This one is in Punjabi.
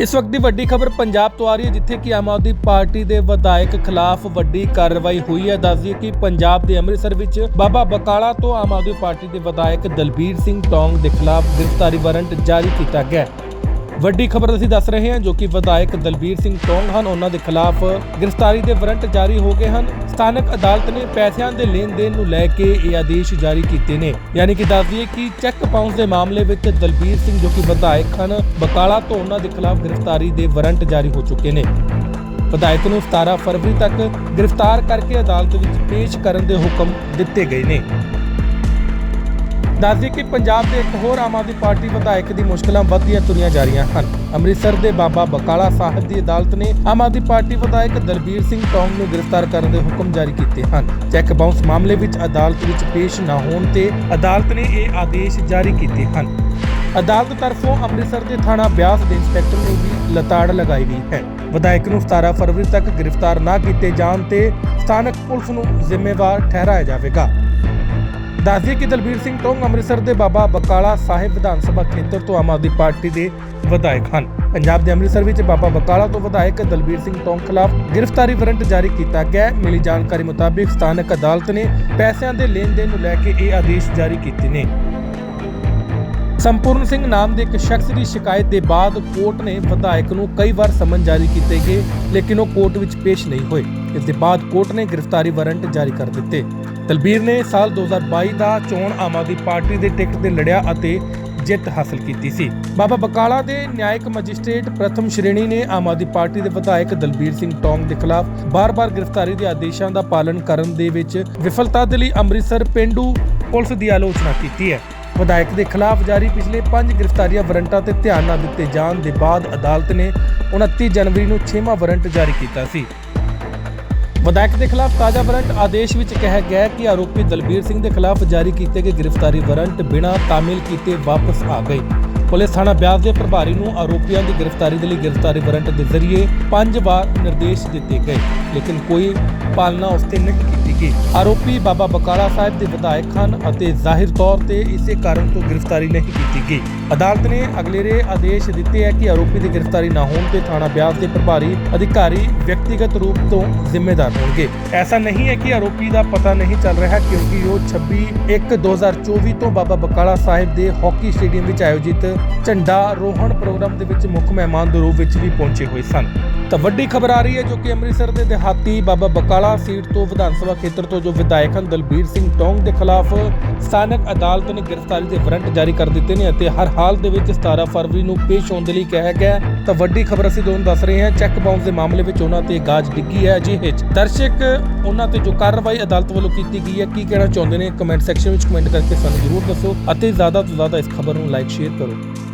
ਇਸ ਵਕਤ ਦੀ ਵੱਡੀ ਖਬਰ ਪੰਜਾਬ ਤੋਂ ਆ ਰਹੀ ਹੈ, ਜਿੱਥੇ ਕਿ ਆਮ ਆਦਮੀ ਪਾਰਟੀ ਦੇ ਵਿਧਾਇਕ ਖਿਲਾਫ ਵੱਡੀ ਕਾਰਵਾਈ ਹੋਈ ਹੈ। ਦੱਸਦੀ ਕਿ ਪੰਜਾਬ ਦੇ ਅੰਮ੍ਰਿਤਸਰ ਵਿੱਚ ਬਾਬਾ ਬਕਾਲਾ ਤੋਂ ਆਮ ਆਦਮੀ ਪਾਰਟੀ ਦੇ ਵਿਧਾਇਕ ਦਲਬੀਰ ਸਿੰਘ ਟੌਂਗ ਦੇ ਖਿਲਾਫ ਗ੍ਰਿਫਤਾਰੀ ਵਾਰੰਟ ਜਾਰੀ ਕੀਤਾ ਗਿਆ ਹੈ। ਵੱਡੀ ਖਬਰ ਅਸੀਂ ਦੱਸ ਰਹੇ ਹਾਂ, ਜੋ ਕਿ ਵਿਧਾਇਕ ਦਲਬੀਰ ਸਿੰਘ ਟੌਂਗ ਹਨ। ਉਹਨਾਂ ਦੇ ਖਿਲਾਫ ਗ੍ਰਿਫਤਾਰੀ ਦੇ ਵਾਰੰਟ ਜਾਰੀ ਹੋ ਗਏ ਹਨ। ਸਥਾਨਕ ਅਦਾਲਤ ਨੇ ਪੈਸਿਆਂ ਦੇ ਲੈਣ ਦੇਣ ਨੂੰ ਲੈ ਕੇ ਇਹ ਆਦੇਸ਼ ਜਾਰੀ ਕੀਤੇ ਨੇ। ਯਾਨੀ ਕਿ ਦੱਸ ਦਈਏ ਕਿ ਚੈੱਕ ਬਾਉਂਸ ਦੇ ਮਾਮਲੇ ਵਿੱਚ ਦਲਬੀਰ ਸਿੰਘ, ਜੋ ਕਿ ਵਿਧਾਇਕ ਹਨ, ਬਕਾਲਾ ਤੋਂ ਉਹਨਾਂ ਦੇ ਖਿਲਾਫ ਗ੍ਰਿਫਤਾਰੀ ਦੇ ਵਾਰੰਟ ਜਾਰੀ ਹੋ ਚੁੱਕੇ ਨੇ। ਵਿਧਾਇਕ ਨੂੰ 17 ਫਰਵਰੀ ਤੱਕ ਗ੍ਰਿਫਤਾਰ ਕਰਕੇ ਅਦਾਲਤ ਵਿੱਚ ਪੇਸ਼ ਕਰਨ ਦੇ ਹੁਕਮ ਦਿੱਤੇ ਗਏ ਨੇ। ਦੱਸਦੀ ਕਿ ਪੰਜਾਬ ਦੇ ਇੱਕ ਹੋਰ ਆਮ ਆਦਮੀ ਪਾਰਟੀ ਵਿਧਾਇਕ ਦੀ ਮੁਸ਼ਕਲਾਂ ਵੱਧਦੀਆਂ ਤੁਰੀਆਂ ਜਾ ਰਹੀਆਂ ਹਨ। ਅੰਮ੍ਰਿਤਸਰ ਦੇ ਬਾਬਾ ਬਕਾਲਾ ਸਾਹਿਬ ਦੀ ਅਦਾਲਤ ਨੇ ਆਮ ਆਦਮੀ ਪਾਰਟੀ ਵਿਧਾਇਕ ਦਲਬੀਰ ਸਿੰਘ ਟੌਂਗ ਨੂੰ ਗ੍ਰਿਫਤਾਰ ਕਰਨ ਦੇ ਹੁਕਮ ਜਾਰੀ ਕੀਤੇ ਹਨ। ਚੈੱਕ ਬਾਉਂਸ ਮਾਮਲੇ ਵਿੱਚ ਅਦਾਲਤ ਵਿੱਚ ਪੇਸ਼ ਨਾ ਹੋਣ ਤੇ ਅਦਾਲਤ ਨੇ ਇਹ ਆਦੇਸ਼ ਜਾਰੀ ਕੀਤੇ ਹਨ। ਅਦਾਲਤ ਤਰਫੋਂ ਅੰਮ੍ਰਿਤਸਰ ਦੇ ਥਾਣਾ ਬਿਆਸ ਦੇ ਇੰਸਪੈਕਟਰ ਨੂੰ ਵੀ ਲਤਾੜ ਲਗਾਈ ਗਈ ਹੈ। ਵਿਧਾਇਕ ਨੂੰ 17 ਫਰਵਰੀ ਤੱਕ ਗ੍ਰਿਫਤਾਰ ਨਾ ਕੀਤੇ ਜਾਣ ਤੇ ਸਥਾਨਕ ਪੁਲਿਸ ਨੂੰ ਜ਼ਿੰਮੇਵਾਰ ਠਹਿਰਾਇਆ ਜਾਵੇਗਾ। ਦੱਸਦੇ ਕਿ ਦਲਬੀਰ ਸਿੰਘ ਟੋਂਗ ਅੰਮ੍ਰਿਤਸਰ ਦੇ ਬਾਬਾ ਬਕਾਲਾ ਸਾਹਿਬ ਵਿਧਾਨ ਸਭਾ ਖੇਤਰ ਤੋਂ ਆਮ ਆਦਮੀ ਪਾਰਟੀ ਦੇ ਵਿਧਾਇਕ ਹਨ। ਪੰਜਾਬ ਦੇ ਅੰਮ੍ਰਿਤਸਰ ਵਿੱਚ ਬਾਬਾ ਬਕਾਲਾ ਤੋਂ ਵਿਧਾਇਕ ਦਲਬੀਰ ਸਿੰਘ ਟੋਂਗ ਖਿਲਾਫ ਗ੍ਰਿਫਤਾਰੀ ਵਾਰੰਟ ਜਾਰੀ ਕੀਤਾ ਗਿਆ ਹੈ। ਮਿਲੀ ਜਾਣਕਾਰੀ ਮੁਤਾਬਿਕ ਸਥਾਨਕ ਅਦਾਲਤ ਨੇ ਪੈਸਿਆਂ ਦੇ ਲੈਣ ਦੇਣ ਨੂੰ ਲੈ ਕੇ ਇਹ ਆਦੇਸ਼ ਜਾਰੀ ਕੀਤੇ ਨੇ। ਸੰਪੂਰਨ ਸਿੰਘ ਨਾਮ ਦੇ ਇੱਕ ਸ਼ਖਸ ਦੀ ਸ਼ਿਕਾਇਤ ਦੇ ਬਾਅਦ ਕੋਰਟ ਨੇ ਵਿਧਾਇਕ ਨੂੰ ਕਈ ਵਾਰ ਸਮਨ ਜਾਰੀ ਕੀਤੇ ਗਏ, ਲੇਕਿਨ ਉਹ ਕੋਰਟ ਵਿੱਚ ਪੇਸ਼ ਨਹੀਂ ਹੋਏ। ਇਸ ਦੇ ਬਾਅਦ ਕੋਰਟ ਨੇ ਗ੍ਰਿਫਤਾਰੀ ਵਾਰੰਟ ਜਾਰੀ ਕਰ ਦਿੱਤੇ। ਤਲਬੀਰ ਨੇ ਸਾਲ 2022 ਦਾ ਚੋਣ ਆਮ ਆਦਮੀ ਪਾਰਟੀ ਦੇ ਟਿਕਟ ਤੇ ਲੜਿਆ ਅਤੇ ਜਿੱਤ ਹਾਸਲ ਕੀਤੀ ਸੀ। ਬਾਬਾ ਬਕਾਲਾ ਦੇ ਨਿਆਇਕ ਮੈਜਿਸਟ੍ਰੇਟ ਪ੍ਰਥਮ ਸ਼੍ਰੇਣੀ ਨੇ ਆਮ ਆਦਮੀ ਪਾਰਟੀ ਦੇ ਵਿਧਾਇਕ ਦਲਬੀਰ ਸਿੰਘ ਟੌਂਗ ਦੇ ਖਿਲਾਫ ਬਾਰ-ਬਾਰ ਗ੍ਰਿਫਤਾਰੀ ਦੇ ਆਦੇਸ਼ਾਂ ਦਾ ਪਾਲਣ ਕਰਨ ਦੇ ਵਿੱਚ ਵਿਫਲਤਾ ਦੇ ਲਈ ਅੰਮ੍ਰਿਤਸਰ ਪਿੰਡੂ ਪੁਲਿਸ ਦੀ ਆਲੋਚਨਾ ਕੀਤੀ ਹੈ। ਵਿਧਾਇਕ ਦੇ ਖਿਲਾਫ ਜਾਰੀ ਪਿਛਲੇ 5 ਗ੍ਰਿਫਤਾਰੀਆਂ ਵਾਰੰਟਾਂ ਤੇ ਧਿਆਨ ਨਾ ਦਿੱਤੇ ਜਾਣ ਦੇ ਬਾਅਦ ਅਦਾਲਤ ਨੇ 29 ਜਨਵਰੀ ਨੂੰ 6ਵਾਂ ਵਾਰੰਟ ਜਾਰੀ ਕੀਤਾ ਸੀ। ਵਿਧਾਇਕ ਦੇ ਖਿਲਾਫ ਤਾਜ਼ਾ ਵਾਰੰਟ ਆਦੇਸ਼ ਵਿੱਚ ਕਿਹਾ ਗਿਆ ਕਿ ਆਰੋਪੀ ਦਲਬੀਰ ਸਿੰਘ ਦੇ ਖਿਲਾਫ ਜਾਰੀ ਕੀਤੇ ਗਏ ਗ੍ਰਿਫਤਾਰੀ ਵਾਰੰਟ ਬਿਨਾਂ ਤਾਮਿਲ ਕੀਤੇ ਵਾਪਸ ਆ ਗਏ। ਪੁਲਿਸ ਥਾਣਾ ਬਿਆਸ ਦੇ ਪ੍ਰਭਾਰੀ ਨੂੰ ਆਰੋਪੀਆਂ ਦੀ ਗ੍ਰਿਫਤਾਰੀ ਦੇ ਲਈ ਗ੍ਰਿਫਤਾਰੀ ਵਾਰੰਟ ਦੇ ਜ਼ਰੀਏ ਪੰਜ ਵਾਰ ਨਿਰਦੇਸ਼ ਦਿੱਤੇ ਗਏ, ਲੇਕਿਨ ਕੋਈ ਪਾਲਣਾ ਉਸ ਤੇ ਨਹੀਂ ਕੀਤੀ ਗਈ ਆਰੋਪੀ ਬਾਬਾ ਬਕਾਲਾ ਸਾਹਿਬ ਦੇ ਵਿਧਾਇਕ ਹਨ ਅਤੇ ਜ਼ਾਹਿਰ ਤੌਰ ਤੇ ਇਸੇ ਕਾਰਨ ਤੋਂ ਗ੍ਰਿਫਤਾਰੀ ਨਹੀਂ ਕੀਤੀ ਗਈ। ਅਦਾਲਤ ਨੇ ਅਗਲੇਰੇ ਆਦੇਸ਼ ਦਿੱਤੇ ਹੈ ਕਿ ਆਰੋਪੀ ਦੀ ਗ੍ਰਿਫਤਾਰੀ ਨਾ ਹੋਣ ਤੇ ਥਾਣਾ ਬਿਆਸ ਦੇ ਪ੍ਰਭਾਰੀ ਅਧਿਕਾਰੀ ਵਿਅਕਤੀਗਤ ਰੂਪ ਤੋਂ ਜ਼ਿੰਮੇਦਾਰ ਹੋਣਗੇ। ਐਸਾ ਨਹੀਂ ਹੈ ਕਿ ਆਰੋਪੀ ਦਾ ਪਤਾ ਨਹੀਂ ਚੱਲ ਰਿਹਾ ਕਿਉਂਕਿ ਉਹ 26 1 2024 ਤੋਂ ਬਾਬਾ ਬਕਾਲਾ ਸਾਹਿਬ ਦੇ ਹਾਕੀ ਸਟੇਡੀਅਮ ਵਿੱਚ ਆਯੋਜਿਤ ਝੰਡਾ ਰੋਹਣ ਪ੍ਰੋਗਰਾਮ ਦੇ ਵਿੱਚ ਮੁੱਖ ਮਹਿਮਾਨ ਦੇ ਰੂਪ ਵਿੱਚ ਵੀ ਪਹੁੰਚੇ ਹੋਏ ਸਨ। ਤਾਂ ਵੱਡੀ ਖਬਰ ਆ ਰਹੀ ਹੈ ਜੋ ਕਿ ਅੰਮ੍ਰਿਤਸਰ ਦੇ ਦਿਹਾਤੀ ਬਾਬਾ ਬਕਾਲਾ ਸੀਟ ਤੋਂ ਵਿਧਾਨ ਸਭਾ ਖੇਤਰ ਤੋਂ ਜੋ ਵਿਧਾਇਕ ਹਨ ਦਲਬੀਰ ਸਿੰਘ ਟੋਂਗ ਦੇ ਖਿਲਾਫ ਸਥਾਨਕ ਅਦਾਲਤ ਨੇ ਗ੍ਰਿਫਤਾਰੀ ਦੇ ਵਾਰੰਟ ਜਾਰੀ ਕਰ ਦਿੱਤੇ ਨੇ ਅਤੇ ਹਰ ਹਾਲ ਦੇ ਵਿੱਚ 17 ਫਰਵਰੀ ਨੂੰ ਪੇਸ਼ ਹੋਣ ਦੇ ਲਈ ਕਿਹਾ ਗਿਆ ਤਾਂ ਵੱਡੀ ਖਬਰ ਅਸੀਂ ਤੁਹਾਨੂੰ ਦੱਸ ਰਹੇ ਹਾਂ ਚੈੱਕ ਬਾਉਂਸ ਦੇ ਮਾਮਲੇ ਵਿੱਚ ਉਹਨਾਂ ਤੇ ਗਾਜ ਡਿੱਗੀ ਹੈ। ਅਜਿਹੇ ਦਰਸ਼ਕ, ਉਹਨਾਂ ਤੇ ਜੋ ਕਾਰਵਾਈ ਅਦਾਲਤ ਵੱਲੋਂ ਕੀਤੀ ਗਈ ਹੈ, ਕੀ ਕਹਿਣਾ ਚਾਹੁੰਦੇ ਨੇ? ਕਮੈਂਟ ਸੈਕਸ਼ਨ ਵਿੱਚ ਕਮੈਂਟ ਕਰਕੇ ਸਾਨੂੰ ਜ਼ਰੂਰ ਦੱਸੋ ਅਤੇ ਜ਼ਿਆਦਾ ਤੋਂ ਜ਼ਿਆਦਾ ਇਸ ਖਬਰ ਨੂੰ ਲਾਈਕ ਸ਼ੇਅਰ ਕਰੋ।